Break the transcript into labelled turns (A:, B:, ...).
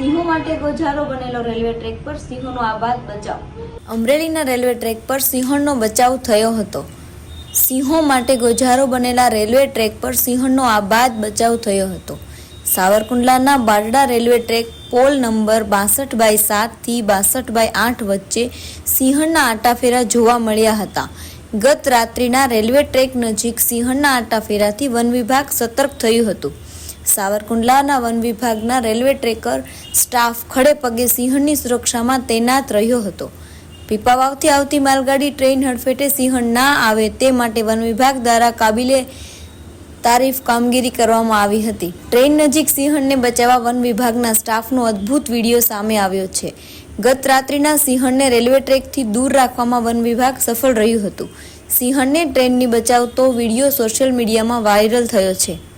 A: સિંહો માટે ગોજારો બનેલો રેલવે ટ્રેક પર સિંહોનો આબાદ બચાવ. અમરેલીના રેલવે ટ્રેક પર સિંહણનો બચાવ થયો હતો. સિંહો માટે ગોજારો બનેલા રેલવે ટ્રેક પર સિંહણનો આબાદ બચાવ થયો હતો. સાવરકુંડલાના Barda railway track pole number બાસઠ બાય સાતથી બાસઠ બાય આઠ વચ્ચે સિંહણના આટાફેરા જોવા મળ્યા હતા. ગત રાત્રિના રેલવે ટ્રેક નજીક સિંહણના આટાફેરાથી વન વિભાગ સતર્ક થયું હતું. સાવરકુંડલાના વન વિભાગના રેલવે ટ્રેકર સ્ટાફ ખડે પગે સિંહણની સુરક્ષામાં તૈનાત રહ્યો હતો. પીપાવાવથી આવતી માલગાડી ટ્રેન હડફેટે સિંહણ ના આવે તે માટે વન વિભાગ દ્વારા કાબિલે તારીફ કામગીરી કરવામાં આવી હતી. ટ્રેન નજીક સિંહણને બચાવવા વન વિભાગના સ્ટાફનો અદ્ભુત વીડિયો સામે આવ્યો છે. ગત રાત્રિના સિંહણને રેલવે ટ્રેકથી દૂર રાખવામાં વન વિભાગ સફળ રહ્યું હતું. સિંહણને ટ્રેનની બચાવતો વીડિયો સોશિયલ મીડિયામાં વાયરલ થયો છે.